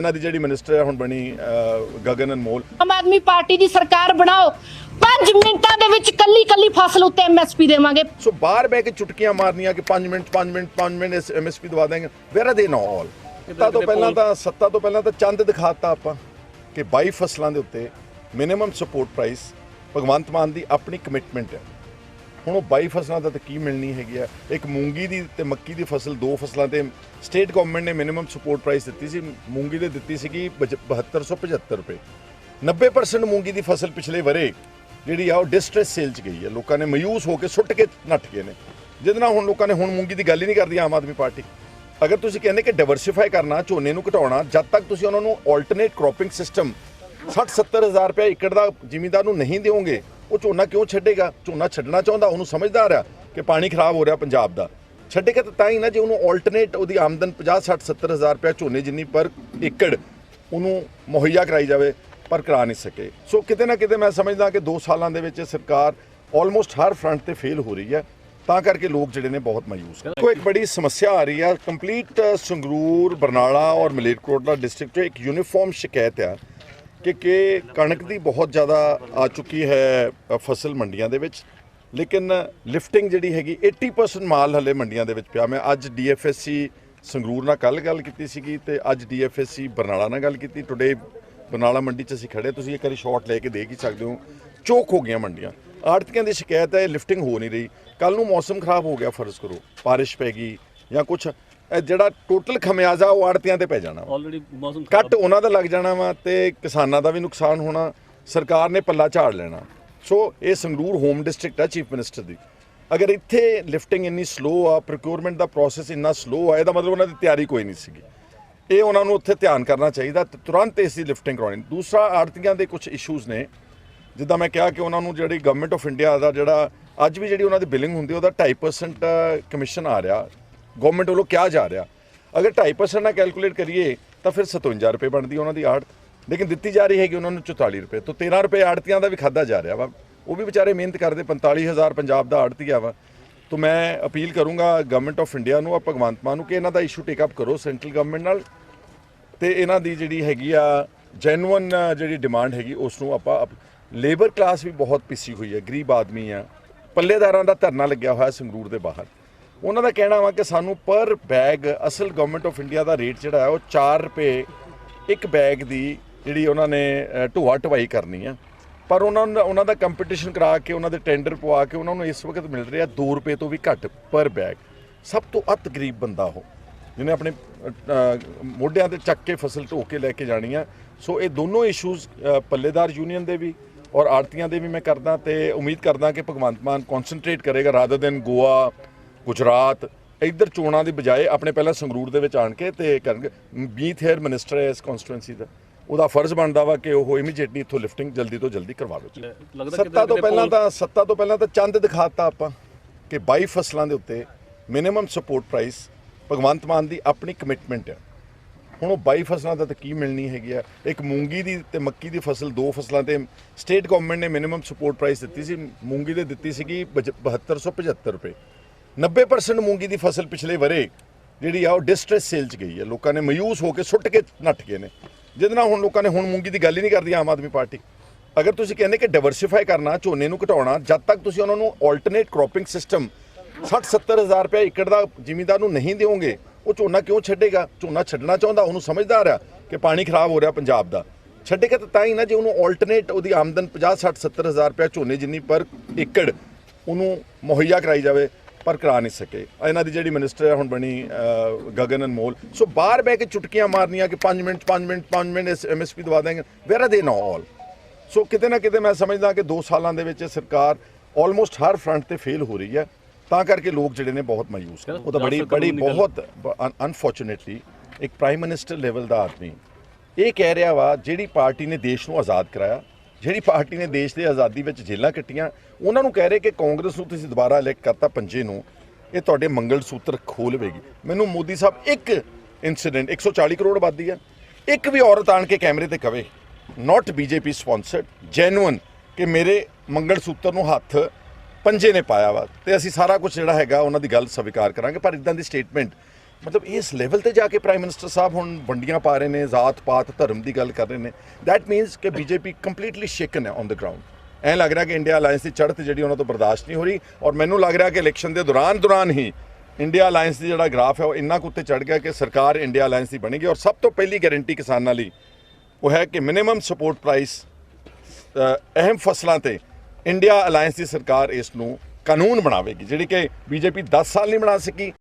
ਇਹਨਾਂ ਦੀ ਜਿਹੜੀ ਮਿਨਿਸਟਰ ਹੈ ਹੁਣ ਬਣੀ ਗਗਨ ਅਨਮੋਲ ਆਮ ਆਦਮੀ ਪਾਰਟੀ ਦੀ ਸਰਕਾਰ ਬਣਾਓ। 5 ਮਿੰਟਾਂ ਦੇ ਵਿੱਚ ਕੱਲੀ ਕੱਲੀ ਫਸਲ ਉੱਤੇ ਐਮਐਸਪੀ ਦੇਵਾਂਗੇ। ਸੋ ਬਾਹਰ ਬਹਿ ਕੇ ਚੁਟਕੀਆਂ ਮਾਰਨੀਆਂ ਕਿ 5 ਮਿੰਟ 5 ਮਿੰਟ 5 ਮਿੰਟ ਐਮਐਸਪੀ ਦਵਾ ਦੇਂਗੇ ਵੇਰ ਆਰ ਦੇ ਨੋ ਆਲ ਸੱਤਾ ਤੋਂ ਪਹਿਲਾਂ ਤਾਂ ਸੱਤਾ ਤੋਂ ਪਹਿਲਾਂ ਤਾਂ ਚੰਦ ਦਿਖਾਤਾ ਆਪਾਂ ਕਿ 22 ਫਸਲਾਂ ਦੇ ਉੱਤੇ minimum support price Bhagwant Mann ਦੀ ਆਪਣੀ ਕਮਿਟਮੈਂਟ ਹੈ। ਹੁਣ ਉਹ ਬਾਈ ਫਸਲਾਂ ਦਾ ਤਾਂ ਕੀ ਮਿਲਣੀ ਹੈਗੀ ਆ? ਇੱਕ ਮੂੰਗੀ ਦੀ ਤੇ ਮੱਕੀ ਦੀ ਫਸਲ, ਦੋ ਫਸਲਾਂ ਤੇ ਸਟੇਟ ਗਵਰਨਮੈਂਟ ਨੇ ਮਿਨੀਮਮ ਸਪੋਰਟ ਪ੍ਰਾਈਸ ਦਿੱਤੀ ਸੀ। ਮੂੰਗੀ ਦੇ ਦਿੱਤੀ ਸੀਗੀ ਪਚ- 7275 ਰੁਪਏ। 90% ਮੂੰਗੀ ਦੀ ਫਸਲ ਪਿਛਲੇ ਵਰੇ ਜਿਹੜੀ ਆ ਉਹ ਡਿਸਟ੍ਰੈਸ ਸੇਲ ਚ ਗਈ ਹੈ ਲੋਕਾਂ ਨੇ ਮਾਯੂਸ ਹੋ ਕੇ ਸੁੱਟ ਕੇ ਨੱਠ ਗਏ ਨੇ। ਜਿਹਦੇ ਨਾਲ ਹੁਣ ਲੋਕਾਂ ਨੇ ਹੁਣ ਮੂੰਗੀ ਦੀ ਗੱਲ ਹੀ ਨਹੀਂ ਕਰਦੀ ਆਮ ਆਦਮੀ ਪਾਰਟੀ। ਅਗਰ ਤੁਸੀਂ ਕਹਿੰਦੇ ਕਿ ਡਾਈਵਰਸਿਫਾਈ ਕਰਨਾ, ਝੋਨੇ ਨੂੰ ਘਟਾਉਣਾ, ਜਦ ਤੱਕ ਤੁਸੀਂ ਉਹਨਾਂ ਨੂੰ ਆਲਟਰਨੇਟ ਕ੍ਰੋਪਿੰਗ ਸਿਸਟਮ 60 70000 ਰੁਪਏ ਏਕੜ ਦਾ ਜ਼ਿਮੀਂਦਾਰ ਨੂੰ ਨਹੀਂ ਦਿਓਗੇ ਉਹ ਝੋਨਾ ਕਿਉਂ ਛੱਡੇਗਾ? ਝੋਨਾ ਛੱਡਣਾ ਚਾਹੁੰਦਾ, ਉਹਨੂੰ ਸਮਝਦਾ ਆ ਕਿ ਪਾਣੀ ਖਰਾਬ ਹੋ ਰਿਹਾ ਪੰਜਾਬ ਦਾ। ਛੱਡੇਗਾ ਤਾਂ ਤਾਂ ਹੀ ਨਾ ਜੇ ਉਹਨੂੰ ਆਲਟਰਨੇਟ ਉਹਦੀ ਆਮਦਨ 50 60 70000 ਰੁਪਏ ਝੋਨੇ ਜਿੰਨੀ ਪਰ ਏਕੜ ਉਹਨੂੰ ਮੁਹੱਈਆ ਕਰਾਈ ਜਾਵੇ, ਪਰ ਕਰਾ ਨਹੀਂ ਸਕੇ। ਸੋ ਕਿਤੇ ਨਾ ਕਿਤੇ ਮੈਂ ਸਮਝਦਾ ਕਿ 2 ਸਾਲਾਂ ਦੇ ਵਿੱਚ ਸਰਕਾਰ ਆਲਮੋਸਟ ਹਰ ਫਰੰਟ ਤੇ ਫੇਲ ਹੋ ਰਹੀ ਹੈ। ਤਾਂ ਕਰਕੇ ਲੋਕ ਜਿਹੜੇ ਨੇ ਬਹੁਤ ਮਾਯੂਸ ਨੇ। ਕੋਈ ਇੱਕ ਬੜੀ ਸਮੱਸਿਆ ਆ ਰਹੀ ਹੈ। ਕੰਪਲੀਟ ਸੰਗਰੂਰ, ਬਰਨਾਲਾ ਔਰ ਮਲੇਰਕੋਟਲਾ ਡਿਸਟ੍ਰਿਕਟ 'ਚ ਇੱਕ ਯੂਨੀਫਾਰਮ ਸ਼ਿਕਾਇਤ ਹੈ ਕਿ ਕਿ ਕਣਕ ਦੀ ਬਹੁਤ ਜ਼ਿਆਦਾ ਆ ਚੁੱਕੀ ਹੈ ਫਸਲ ਮੰਡੀਆਂ ਦੇ ਵਿੱਚ। ਲੇਕਿਨ ਲਿਫਟਿੰਗ ਜਿਹੜੀ ਹੈਗੀ 80% ਮਾਲ ਹਲੇ ਮੰਡੀਆਂ ਦੇ ਵਿੱਚ ਪਿਆ। ਮੈਂ ਅੱਜ ਡੀਐਫਐਸਸੀ ਸੰਗਰੂਰ ਨਾਲ ਕੱਲ ਗੱਲ ਕੀਤੀ ਸੀਗੀ ਤੇ ਅੱਜ ਡੀਐਫਐਸਸੀ ਬਰਨਾਲਾ ਨਾਲ ਗੱਲ ਕੀਤੀ। ਟੁਡੇ ਬਰਨਾਲਾ ਮੰਡੀ 'ਚ ਅਸੀਂ ਖੜੇ ਤੁਸੀਂ ਇੱਕ ਵਾਰੀ ਸ਼ਾਟ ਲੈ ਕੇ ਦੇਖ ਹੀ ਸਕਦੇ ਹੋ। ਚੋਕ ਹੋ ਗਈਆਂ ਮੰਡੀਆਂ। ਆੜਤੀਆਂ ਦੀ ਸ਼ਿਕਾਇਤ ਹੈ, ਲਿਫਟਿੰਗ ਹੋ ਨਹੀਂ ਰਹੀ। ਕੱਲ ਨੂੰ ਮੌਸਮ ਖਰਾਬ ਹੋ ਗਿਆ, ਫਰਜ਼ ਕਰੋ। ਬਾਰਿਸ਼ ਪੈ ਗਈ ਜਾਂ ਕੁਝ ਜਿਹੜਾ ਟੋਟਲ ਖਮਿਆਜ਼ਾ ਉਹ ਆੜਤੀਆਂ ਤੇ ਪੈ ਜਾਣਾ ਵਾ। ਆਲਰੇਡੀ ਮੌਸਮ ਕੱਟ ਉਹਨਾਂ ਦਾ ਲੱਗ ਜਾਣਾ ਵਾ ਤੇ ਕਿਸਾਨਾਂ ਦਾ ਵੀ ਨੁਕਸਾਨ ਹੋਣਾ ਸਰਕਾਰ ਨੇ ਪੱਲਾ ਝਾੜ ਲੈਣਾ। ਸੋ ਇਹ ਸੰਗਰੂਰ ਹੋਮ ਡਿਸਟ੍ਰਿਕਟ ਆ ਚੀਫ ਮਿਨਿਸਟਰ ਦੀ। ਅਗਰ ਇੱਥੇ ਲਿਫਟਿੰਗ ਇੰਨੀ ਸਲੋ ਆ ਪ੍ਰੋਕਿਉਰਮੈਂਟ ਦਾ ਪ੍ਰੋਸੈਸ ਇੰਨਾ ਸਲੋ ਆ ਇਹਦਾ ਮਤਲਬ ਉਹਨਾਂ ਦੀ ਤਿਆਰੀ ਕੋਈ ਨਹੀਂ ਸੀਗੀ। ਇਹ ਉਹਨਾਂ ਨੂੰ ਉੱਥੇ ਧਿਆਨ ਕਰਨਾ ਚਾਹੀਦਾ ਤੇ ਤੁਰੰਤ ਇਸ ਦੀ ਲਿਫਟਿੰਗ ਕਰਾਉਣੀ। ਦੂਸਰਾ ਆੜਤੀਆਂ ਦੇ ਕੁਝ ਇਸ਼ੂਜ਼ ਨੇ। ਜਿੱਦਾਂ ਮੈਂ ਕਿਹਾ ਕਿ ਉਹਨਾਂ ਨੂੰ ਜਿਹੜੀ ਗਵਰਨਮੈਂਟ ਆਫ ਇੰਡੀਆ ਦਾ ਜਿਹੜਾ ਅੱਜ ਵੀ ਜਿਹੜੀ ਉਹਨਾਂ ਦੀ ਬਿਲਿੰਗ ਹੁੰਦੀ ਉਹਦਾ 2.5% ਕਮਿਸ਼ਨ ਆ ਰਿਹਾ। ਗਵਰਨਮੈਂਟ ਵੱਲੋਂ ਕਿਹਾ ਜਾ ਰਿਹਾ, ਅਗਰ 2.5% ਨਾਲ ਕੈਲਕੂਲੇਟ ਕਰੀਏ, ਤਾਂ ਫਿਰ 57 ਰੁਪਏ ਬਣਦੀ ਉਹਨਾਂ ਦੀ ਆੜਤ। ਲੇਕਿਨ ਦਿੱਤੀ ਜਾ ਰਹੀ ਹੈਗੀ ਉਹਨਾਂ ਨੂੰ 44 ਰੁਪਏ। ਤੋਂ 13 ਰੁਪਏ ਆੜਤੀਆਂ ਦਾ ਵੀ ਖਾਦਾ ਜਾ ਰਿਹਾ ਵਾ। ਉਹ ਵੀ ਵਿਚਾਰੇ ਮਿਹਨਤ ਕਰਦੇ 45000 ਪੰਜਾਬ ਦਾ ਆੜਤੀਆ ਵਾ। ਤੋਂ ਮੈਂ ਅਪੀਲ ਕਰੂੰਗਾ ਗਵਰਨਮੈਂਟ ਆਫ ਇੰਡੀਆ ਨੂੰ ਆ ਭਗਵੰਤ ਮਾਨ ਨੂੰ, ਕਿ ਇਹਨਾਂ ਦਾ ਇਸ਼ੂ ਟੇਕ ਅਪ ਕਰੋ ਸੈਂਟਰਲ ਗਵਰਨਮੈਂਟ ਨਾਲ। ਤੇ ਇਹਨਾਂ ਦੀ ਜਿਹੜੀ ਹੈਗੀ ਆ ਜੈਨੂਅਨ ਜਿਹੜੀ ਡਿਮਾਂਡ ਹੈਗੀ ਉਸ ਨੂੰ ਆਪਾਂ ਲੇਬਰ ਕਲਾਸ ਵੀ ਬਹੁਤ ਪਿੱਛੀ ਹੋਈ ਹੈ। ਗਰੀਬ ਆਦਮੀ ਆ। ਪੱਲੇਦਾਰਾਂ ਦਾ ਧਰਨਾ ਲੱਗਿਆ ਹੋਇਆ ਸੰਗਰੂਰ ਦੇ ਬਾਹਰ। ਉਹਨਾਂ ਦਾ ਕਹਿਣਾ ਵਾ ਕਿ ਸਾਨੂੰ ਪਰ ਬੈਗ ਅਸਲ ਗਵਰਨਮੈਂਟ ਆਫ ਇੰਡੀਆ ਦਾ ਰੇਟ ਜਿਹੜਾ ਹੈ ਉਹ 4 ਰੁਪਏ ਇੱਕ ਬੈਗ ਦੀ ਜਿਹੜੀ ਉਹਨਾਂ ਨੇ ਅ, ਢੋਆ ਢਵਾਈ ਕਰਨੀ ਆ। ਪਰ ਉਹਨਾਂ ਨੂੰ ਉਹਨਾਂ ਦਾ ਕੰਪੀਟੀਸ਼ਨ ਕਰਾ ਕੇ ਉਹਨਾਂ ਦੇ ਟੈਂਡਰ ਪਵਾ ਕੇ ਉਹਨਾਂ ਨੂੰ ਇਸ ਵਕਤ ਮਿਲ ਰਿਹਾ 2 ਰੁਪਏ ਤੋਂ ਵੀ ਘੱਟ ਪਰ ਬੈਗ। ਸਭ ਤੋਂ ਅਤ ਗਰੀਬ ਬੰਦਾ ਉਹ ਜਿਹਨੇ ਆਪਣੇ ਮੋਢਿਆਂ ਤੇ ਚੱਕ ਕੇ ਫਸਲ ਢੋ ਕੇ ਲੈ ਕੇ ਜਾਣੀ ਆ। ਸੋ ਇਹ ਦੋਨੋਂ ਇਸ਼ੂਜ਼ ਪੱਲੇਦਾਰ ਯੂਨੀਅਨ ਦੇ ਵੀ ਔਰ ਆੜਤੀਆਂ ਦੇ ਵੀ ਮੈਂ ਕਰਦਾ ਤੇ ਉਮੀਦ ਕਰਦਾ ਕਿ ਭਗਵੰਤ ਮਾਨ ਕਨਸੈਂਟਰੇਟ ਕਰੇਗਾ ਰਾਦਰ ਦਿਨ ਗੋਆ ਗੁਜਰਾਤ ਇੱਧਰ ਚੋਣਾਂ ਦੀ ਬਜਾਏ ਆਪਣੇ ਪਹਿਲਾਂ ਸੰਗਰੂਰ ਦੇ ਵਿੱਚ ਆਣ ਕੇ ਤੇ ਕਰਨਗੇ। ਬੀਥ ਹੇਅਰ ਮਿਨਿਸਟਰ ਹੈ ਇਸ ਕਨਸਟੀਟੂਐਂਸੀ ਦਾ। ਉਹਦਾ ਫਰਜ਼ ਬਣਦਾ ਵਾ ਕਿ ਉਹ ਇਮੀਡੀਏਟਲੀ ਇੱਥੋਂ ਲਿਫਟਿੰਗ ਜਲਦੀ ਤੋਂ ਜਲਦੀ ਕਰਵਾਵੇ ਲੱਗਦਾ ਸੱਤਾ ਤੋਂ ਪਹਿਲਾਂ ਤਾਂ ਸੱਤਾ ਤੋਂ ਪਹਿਲਾਂ ਤਾਂ ਚੰਦ ਦਿਖਾਤਾ ਆਪਾਂ ਕਿ 22 ਫਸਲਾਂ ਦੇ ਉੱਤੇ minimum support price Bhagwant Mann ਦੀ ਆਪਣੀ ਕਮਿਟਮੈਂਟ ਹੈ ਹੁਣ ਉਹ 22 ਫਸਲਾਂ ਦਾ ਤਾਂ ਕੀ ਮਿਲਣੀ ਹੈਗੀ ਆ? ਇੱਕ ਮੂੰਗੀ ਦੀ ਤੇ ਮੱਕੀ ਦੀ ਫਸਲ ਦੋ ਫਸਲਾਂ ਤੇ ਸਟੇਟ ਗਵਰਨਮੈਂਟ ਨੇ ਮਿਨੀਮਮ ਸਪੋਰਟ ਪ੍ਰਾਈਸ ਦਿੱਤੀ ਸੀ। ਮੂੰਗੀ ਦੇ ਦਿੱਤੀ ਸੀਗੀ ਬਜ- 7275 ਰੁਪਏ। 90% ਮੂੰਗੀ ਦੀ ਫਸਲ ਪਿਛਲੇ ਵਰੇ ਜਿਹੜੀ ਆ ਉਹ ਡਿਸਟ੍ਰੈਸ ਸੇਲ ਚ ਗਈ ਹੈ। ਲੋਕਾਂ ਨੇ ਮਯੂਸ ਹੋ ਕੇ ਸੁੱਟ ਕੇ ਨੱਠ ਗਏ ਨੇ। ਜਿਹਦੇ ਨਾਲ ਹੁਣ ਲੋਕਾਂ ਨੇ ਹੁਣ ਮੂੰਗੀ ਦੀ ਗੱਲ ਹੀ ਨਹੀਂ ਕਰਦੀ ਆਮ ਆਦਮੀ ਪਾਰਟੀ। ਅਗਰ ਤੁਸੀਂ ਕਹਿੰਦੇ ਕਿ ਡਾਈਵਰਸਿਫਾਈ ਕਰਨਾ, ਝੋਨੇ ਨੂੰ ਘਟਾਉਣਾ, ਜਦ ਤੱਕ ਤੁਸੀਂ ਉਹਨਾਂ ਨੂੰ ਆਲਟਰਨੇਟ ਕ੍ਰੋਪਿੰਗ ਸਿਸਟਮ 60 70000 ਰੁਪਏ ਏਕੜ ਦਾ ਜ਼ਿਮੀਂਦਾਰ ਨੂੰ ਨਹੀਂ ਦਿਓਗੇ, ਉਹ ਝੋਨਾ ਕਿਉਂ ਛੱਡੇਗਾ? ਝੋਨਾ ਛੱਡਣਾ ਚਾਹੁੰਦਾ, ਉਹਨੂੰ ਸਮਝਦਾਰ ਆ ਕਿ ਪਾਣੀ ਖਰਾਬ ਹੋ ਰਿਹਾ ਪੰਜਾਬ ਦਾ। ਛੱਡੇਗਾ ਤਾਂ ਤਾਂ ਹੀ ਨਾ ਜੇ ਉਹਨੂੰ ਆਲਟਰਨੇਟ ਉਹਦੀ ਆਮਦਨ 50 60 70000 ਰੁਪਏ ਝੋਨੇ ਜਿੰਨੀ ਪਰ ਏਕੜ ਉਹਨੂੰ ਮੁਹੱਈਆ ਕਰਾਈ ਜਾਵੇ। ਪਰ ਕਰਾ ਨਹੀਂ ਸਕੇ। ਇਹਨਾਂ ਦੀ ਜਿਹੜੀ ਮਿਨਿਸਟਰ ਹੈ ਹੁਣ ਬਣੀ ਗਗਨ ਅਨਮੋਲ ਸੋ ਬਾਹਰ ਬਹਿ ਕੇ ਚੁਟਕੀਆਂ ਮਾਰਨੀਆਂ ਕਿ 5 ਮਿੰਟ 5 ਮਿੰਟ 5 ਮਿੰਟ ਐਮਐਸਪੀ ਦਵਾ ਦੇਂਗੇ ਵੇਰ ਆਰ ਦੇ ਨੋ ਆਲ ਸੋ ਕਿਤੇ ਨਾ ਕਿਤੇ ਮੈਂ ਸਮਝਦਾ ਕਿ 2 ਸਾਲਾਂ ਦੇ ਵਿੱਚ ਸਰਕਾਰ ਆਲਮੋਸਟ ਹਰ ਫਰੰਟ ਤੇ ਫੇਲ ਹੋ ਰਹੀ ਹੈ। ਤਾਂ ਕਰਕੇ ਲੋਕ ਜਿਹੜੇ ਨੇ ਬਹੁਤ ਮਾਯੂਸ ਨੇ। ਉਹ ਤਾਂ ਬੜੀ ਬੜੀ ਬਹੁਤ ਅਨਫੋਰਚੂਨੇਟਲੀ ਇੱਕ ਪ੍ਰਾਈਮ ਮਿਨਿਸਟਰ ਲੈਵਲ ਦਾ ਆਦਮੀ। ਇਹ ਕਹਿ ਰਿਹਾ ਵਾ ਜਿਹੜੀ ਪਾਰਟੀ ਨੇ ਦੇਸ਼ ਨੂੰ ਆਜ਼ਾਦ ਕਰਾਇਆ ਜਿਹੜੀ ਪਾਰਟੀ ਨੇ ਦੇਸ਼ ਦੇ ਆਜ਼ਾਦੀ ਵਿੱਚ ਜੇਲ੍ਹਾਂ ਕੱਟੀਆਂ, ਉਹਨਾਂ ਨੂੰ ਕਹਿ ਰਹੇ ਕਿ ਕਾਂਗਰਸ ਨੂੰ ਤੁਸੀਂ ਦੁਬਾਰਾ ਇਲੈਕਟ ਕਰਤਾ ਪੰਜੇ ਨੂੰ, ਇਹ ਤੁਹਾਡੇ ਮੰਗਲ ਸੂਤਰ ਖੋਲਵੇਗੀ ਮੈਨੂੰ ਮੋਦੀ ਸਾਹਿਬ ਇੱਕ ਇਨਸੀਡੈਂਟ 140 ਕਰੋੜ ਆਬਾਦੀ ਆ। ਇੱਕ ਵੀ ਔਰਤ ਆਣ ਕੇ ਕੈਮਰੇ ਤੇ ਕਵੇ ਨਾਟ ਬੀਜੇਪੀ ਸਪਾਂਸਰਡ ਜੈਨੂਅਨ ਕਿ ਮੇਰੇ ਮੰਗਲ ਸੂਤਰ ਨੂੰ ਹੱਥ ਪੰਜੇ ਨੇ ਪਾਇਆ ਵਾ। ਤੇ ਅਸੀਂ ਸਾਰਾ ਕੁਝ ਜਿਹੜਾ ਹੈਗਾ, ਉਹਨਾਂ ਦੀ ਗੱਲ ਸਵੀਕਾਰ ਕਰਾਂਗੇ, ਪਰ ਇਦਾਂ ਦੀ ਸਟੇਟਮੈਂਟ ਮਤਲਬ ਇਸ ਲੈਵਲ ਤੇ ਜਾ ਕੇ ਪ੍ਰਾਈਮ ਮਿਨਿਸਟਰ ਸਾਹਿਬ ਹੁਣ ਵੰਡੀਆਂ ਪਾ ਰਹੇ ਨੇ, ਜ਼ਾਤ ਪਾਤ, ਧਰਮ ਦੀ ਗੱਲ ਕਰ ਰਹੇ ਨੇ। ਥੈਟ ਮੀਨਸ ਕਿ ਬੀਜੇਪੀ ਕੰਪਲੀਟਲੀ ਸ਼ੇਕਨ ਹੈ ਔਨ ਦ ਗਰਾਊਂਡ ਐਂ ਲੱਗ ਰਿਹਾ ਕਿ ਇੰਡੀਆ ਅਲਾਈਅੰਸ ਦੀ ਚੜ੍ਹਤ ਜਿਹੜੀ ਉਹਨਾਂ ਤੋਂ ਬਰਦਾਸ਼ਤ ਨਹੀਂ ਹੋ ਰਹੀ ਔਰ ਮੈਨੂੰ ਲੱਗ ਰਿਹਾ ਕਿ ਇਲੈਕਸ਼ਨ ਦੇ ਦੌਰਾਨ ਦੌਰਾਨ ਹੀ ਇੰਡੀਆ ਅਲਾਈਅੰਸ ਦੀ ਜਿਹੜਾ ਗ੍ਰਾਫ ਹੈ ਉਹ ਇੰਨਾ ਕੁ ਉੱਤੇ ਚੜ ਗਿਆ ਕਿ ਸਰਕਾਰ ਇੰਡੀਆ ਅਲਾਈਅੰਸ ਦੀ ਬਣੇਗੀ ਔਰ ਸਭ ਤੋਂ ਪਹਿਲੀ ਗਾਰੰਟੀ ਕਿਸਾਨਾਂ ਲਈ ਉਹ ਹੈ ਕਿ ਮਿਨੀਮਮ ਸਪੋਰਟ ਪ੍ਰਾਈਸ ਅਹਿਮ ਫਸਲਾਂ ਤੇ ਇੰਡੀਆ ਅਲਾਈਅੰਸ ਦੀ ਸਰਕਾਰ ਇਸ ਨੂੰ ਕਾਨੂੰਨ ਬਣਾਵੇਗੀ, ਜਿਹੜੀ ਕਿ ਬੀਜੇਪੀ 10 ਸਾਲ ਨਹੀਂ ਬਣਾ ਸਕੀ।